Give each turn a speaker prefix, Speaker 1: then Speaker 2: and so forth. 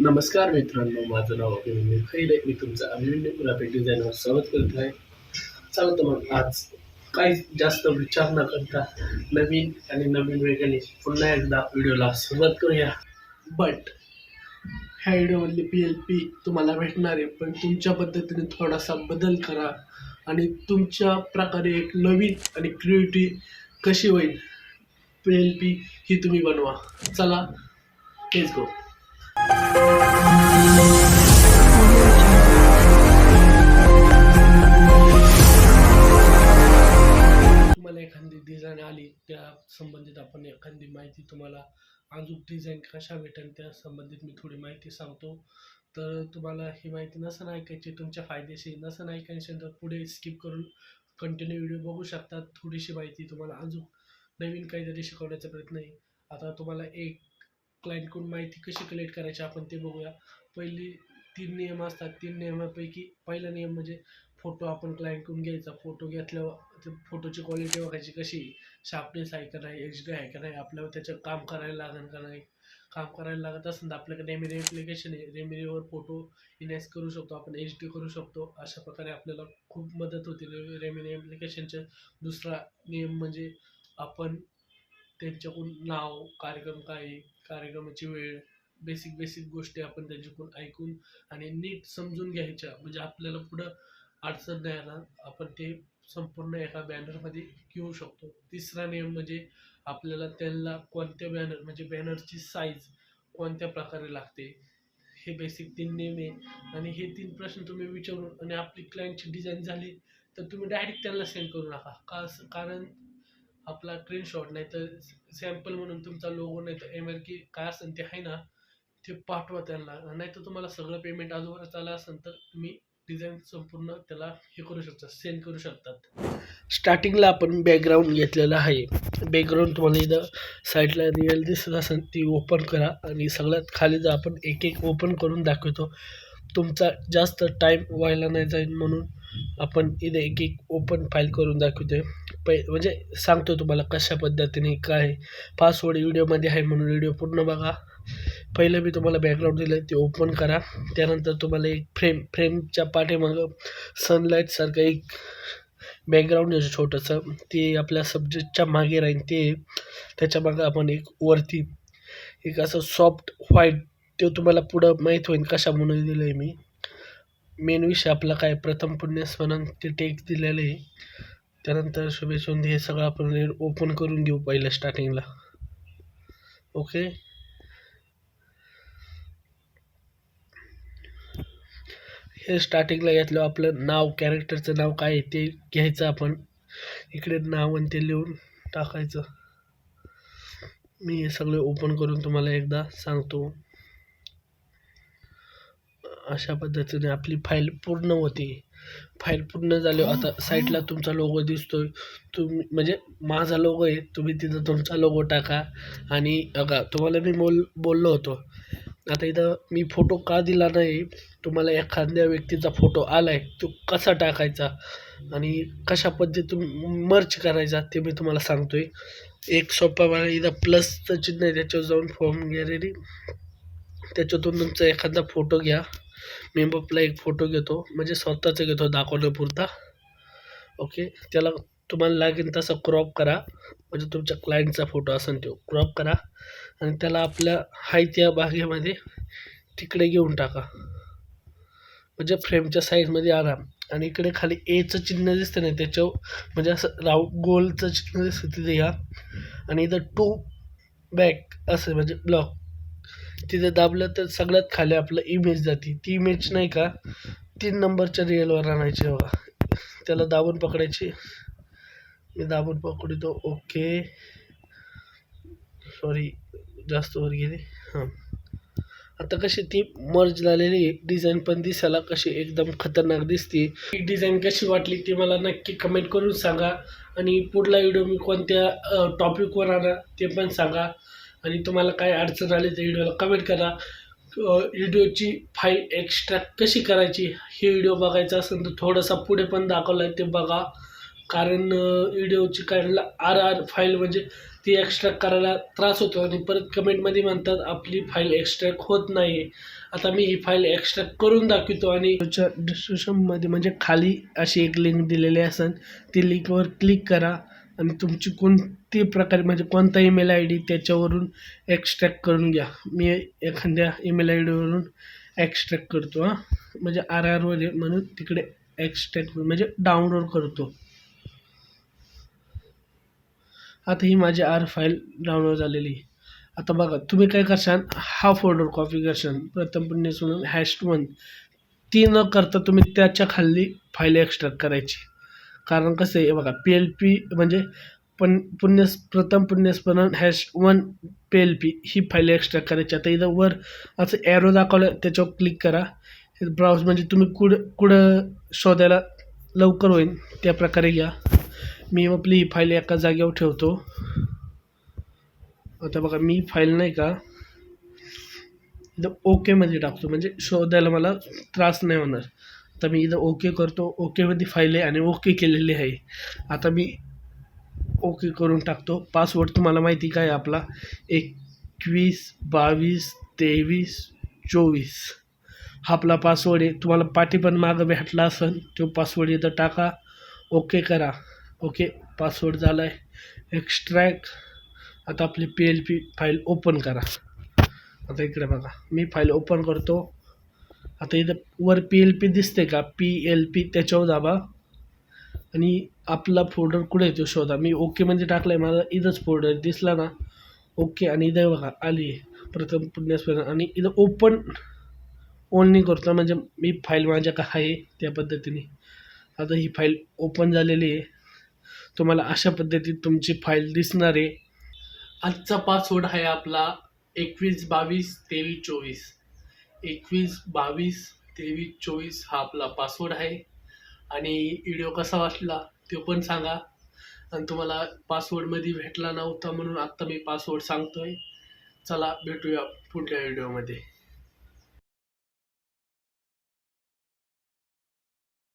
Speaker 1: नमस्कार मित्रांनो माझं नाव अभिमन्यू आहे मी तुमचं अभिमन्यू ग्राफिक डिझायनर स्वागत करत आहे. चालतं मग आज काही जास्त विचार न करता नवीन आणि नवीन वेगाने पुन्हा एकदा व्हिडिओला सुरुवात करूया. बट ह्या व्हिडिओमधली पी एल पी तुम्हाला भेटणार आहे पण तुमच्या पद्धतीने थोडासा बदल करा आणि तुमच्या प्रकारे एक नवीन आणि क्रिएटिव्ह कशी होईल पी एल पी ही तुम्ही बनवा. चला हेच गो तुम्हाला एखादी डिझाईन आली त्या संबंधित आपण एखादी माहिती तुम्हाला अजून डिझाईन कशा भेटेल त्या संबंधित मी थोडी माहिती सांगतो. तर तुम्हाला ही माहिती नसं ऐकायची तुमच्या फायदेशीर नसं ऐकायची तर पुढे स्किप करून कंटिन्यू व्हिडिओ बघू शकतात थोडीशी माहिती तुम्हाला अजून नवीन काहीतरी शिकवण्याचा प्रयत्न आहे. आता तुम्हाला एक क्लायंटकडून माहिती कशी कलेक्ट करायची आपण ते बघूया. पहिली तीन नियम असतात. तीन नियमापैकी पहिला नियम म्हणजे फोटो आपण क्लायंटकडून घ्यायचा. फोटो घेतल्यावर ते फोटोची क्वालिटी बघायची कशी शार्पनेस आहे का नाही? एच डी आहे का नाही? आपल्याला त्याचं काम करायला लागेल का नाही? काम करायला लागत असेल तर आपल्याकडे रेमिरी ॲप्लिकेशन आहे. रेमिरीवर फोटो इनॅक्स करू शकतो. आपण एच डी करू शकतो. अशा प्रकारे आपल्याला खूप मदत होते. रेमिनी ॲप्लिकेशनचा दुसरा नियम म्हणजे आपण त्यांच्याकडून नाव कार्यक्रम काय कार्यक्रमाची वेळ बेसिक बेसिक गोष्टी आपण त्यांच्याकडून ऐकून आणि नीट समजून घ्यायच्या. म्हणजे आपल्याला पुढं अडचण नाही येणार आपण ते संपूर्ण एका बॅनरमध्ये घेऊ शकतो. तिसरा नियम म्हणजे आपल्याला त्यांना कोणत्या बॅनर म्हणजे बॅनरची साईज कोणत्या प्रकारे लागते हे बेसिक तीन नियम आहे. आणि हे तीन प्रश्न तुम्ही विचारून आणि आपली क्लायंटची डिझाईन झाली तर तुम्ही डायरेक्ट त्यांना सेंड करू नका. का कारण आपला स्क्रीनशॉट नाही तर सॅम्पल म्हणून तुमचा लोगो नाही तर एम आर की काय असेल ते आहे ना ते पाठवा त्यांना. नाही तर तुम्हाला सगळं पेमेंट अजूनच आलं असेल तर तुम्ही डिझाईन संपूर्ण त्याला हे करू शकता सेंड करू शकतात. स्टार्टिंगला आपण बॅकग्राऊंड घेतलेलं आहे. बॅकग्राऊंड तुम्हाला इथं साईडला रिअल दिसत असेल ती ओपन करा आणि सगळ्यात खाली जर आपण एक एक ओपन करून दाखवतो तुमचा जास्त टाईम व्हायला नाही जाईल म्हणून आपण इथे एक एक ओपन फाईल करून दाखवतो आहे पै म्हणजे सांगतो तुम्हाला कशा पद्धतीने काय पासवर्ड व्हिडिओमध्ये आहे म्हणून व्हिडिओ पूर्ण बघा. पहिलं मी तुम्हाला बॅकग्राऊंड दिलं ते ओपन करा. त्यानंतर तुम्हाला एक फ्रेम फ्रेमच्या पाठीमागं सनलाईटसारखं एक बॅकग्राऊंड आहे छोटंसं. ते आपल्या सब्जेक्टच्या मागे राहील ते. त्याच्या मागं आपण एक वरती एक असं सॉफ्ट व्हाईट ते तुम्हाला पुढं माहीत होईल कशा म्हणून दिलं आहे मी. मेन विषय आपला काय? प्रथम पुण्यस्मरण ते टेक्स्ट दिलेलं आहे. त्यानंतर शुभेच्छुंदी हे सगळं आपण ओपन करून घेऊ पहिल्या स्टार्टिंगला ओके हे स्टार्टिंगला घेतलं आपलं नाव कॅरेक्टरचं नाव काय आहे ते घ्यायचं आपण. इकडे नाव आणि ते लिहून टाकायचं. मी हे सगळे ओपन करून तुम्हाला एकदा सांगतो. अशा पद्धतीने आपली फाईल पूर्ण होते. फाईल पूर्ण झाली. आता साईडला तुमचा लोगो दिसतोय. तुम्ही म्हणजे माझा लोगो आहे. तुम्ही तिथं तुमचा लोगो टाका. आणि बघा तुम्हाला मी बोल बोललो होतो. आता इथं मी फोटो का दिला नाही? तुम्हाला एखाद्या व्यक्तीचा फोटो आला आहे तो कसा टाकायचा? आणि कशा पद्धतीतून मर्च करायचा ते मी तुम्हाला सांगतोय. एक सोपा मला इथं प्लसचं चिन्ह आहे. त्याच्यावर जाऊन फॉर्म गॅलरी त्याच्यातून तुमचा एखादा फोटो घ्या. मी बापला एक फोटो घेतो म्हणजे स्वतःचा घेतो दाखवण्यापुरता. ओके त्याला तुम्हाला लागेल तसं क्रॉप करा. म्हणजे तुमच्या क्लायंटचा फोटो असेल तो क्रॉप करा. आणि त्याला आपल्या हाय त्या तिकडे घेऊन टाका. म्हणजे फ्रेमच्या साईजमध्ये आणा आणि इकडे खाली एचं चिन्ह दिसतं ना त्याच्यावर म्हणजे असं राऊ गोलचं चिन्ह दिसतं तिथे घ्या आणि इथं टू बॅक असं म्हणजे ब्लॉक तिथं दाबलं तर सगळ्यात खाली आपलं इमेज जाते. ती इमेज नाही का तीन नंबरच्या रिअलवर आणायची बघा त्याला दाबून पकडायची. मी दाबून पकडतो. ओके सॉरी जास्त वर गेली. हां. आता कशी ती मर्ज झालेली डिझाईन पण दिसायला कशी एकदम खतरनाक दिसते. ही डिझाईन कशी वाटली ती मला नक्की कमेंट करून सांगा. आणि पुढला व्हिडिओ मी कोणत्या टॉपिकवर आणा ते पण सांगा. आणि तुम्हाला काय अडचण आली तर व्हिडिओला कमेंट करा. व्हिडिओची फाईल एक्स्ट्रॅक्ट कशी करायची हे व्हिडिओ बघायचा असेल तर थोडासा पुढे पण दाखवला आहे ते बघा. कारण व्हिडिओची काढायला आर आर फाईल म्हणजे ती एक्स्ट्रॅक्ट करायला त्रास होतो आणि परत कमेंटमध्ये म्हणतात आपली फाईल एक्स्ट्रॅक्ट होत नाही. आहे आता मी ही फाईल एक्स्ट्रॅक्ट करून दाखवतो आणि डिस्क्रिप्शनमध्ये म्हणजे खाली अशी एक लिंक दिलेली असेल ती लिंकवर क्लिक करा. आणि तुमची कोणती प्रकारे म्हणजे कोणता ईमेल आय डी त्याच्यावरून एक्स्ट्रॅक्ट करून घ्या. मी एखाद्या ईमेल आय डीवरून एक्स्ट्रॅक्ट करतो हां. म्हणजे आर आरवर आहे म्हणून तिकडे एक्स्ट्रॅक्ट म्हणजे डाउनलोड करतो. आता ही माझी आर फाईल डाउनलोड झालेली. आहे आता बघा तुम्ही काय करशान हा फोल्डर कॉपी करशान प्रथम पुण्य म्हणून हॅश वन ती न करता तुम्ही त्याच्याखाली फाईल एक्स्ट्रॅक्ट करायची. कारण कसं आहे बघा पी एल पी म्हणजे पण पुण्य प्रथम पुण्यस्मरण hash one P L P ही फाईल एक्स्ट्रॅक्ट करायची. आता इथं वर असं ॲरो दाखवलं त्याच्यावर क्लिक करा. ब्राउज म्हणजे तुम्ही कुठं कुठं शोधायला लवकर होईल त्या प्रकारे घ्या. मी आपली ही फाईल एका जागेवर ठेवतो. आता बघा मी फाईल नाही का इथं ओकेमध्ये टाकतो. म्हणजे शोधायला मला त्रास नाही होणार. आता मी इथं ओके करतो. ओकेमध्ये फाईल आहे आणि ओके केलेली आहे. आता मी ओके करून टाकतो. पासवर्ड तुम्हाला माहिती काय आपला? एकवीस बावीस तेवीस चोवीस. हा आपला पासवर्ड आहे. तुम्हाला पाठी पण मागं भेटला असेल तो पासवर्ड इथं टाका. ओके करा. ओके पासवर्ड झाला आहे एक्स्ट्रॅक्ट आता आपली P L P file open करा. आता इकडे बघा. मी फाईल ओपन करतो. आता इथं वर पी एल पी दिसते का? पी एल पी त्याच्यावर दाबा. आणि आपला फोल्डर कुठे येतो शोधा. मी ओके म्हणजे टाकला आहे माझा इथंच फोल्डर दिसला ना. ओके आणि इथं बघा आली आहे. प्रथम पुण्यास्पर्धा आणि इथं ओपन ओनली करतो म्हणजे मी फाईल माझ्या का आहे त्या पद्धतीने. आता ही फाईल ओपन झालेली आहे. तुम्हाला अशा पद्धतीत तुमची फाईल दिसणार आहे. आजचा पासवर्ड आहे आपला एकवीस बावीस तेवीस चोवीस. एकवीस बावीस तेवीस चोवीस हा आपला पासवर्ड आहे. आणि व्हिडिओ कसा वाटला तो पण सांगा. आणि तुम्हाला पासवर्डमध्ये भेटला नव्हता म्हणून आत्ता मी पासवर्ड सांगतोय. चला भेटूया पुढल्या व्हिडिओमध्ये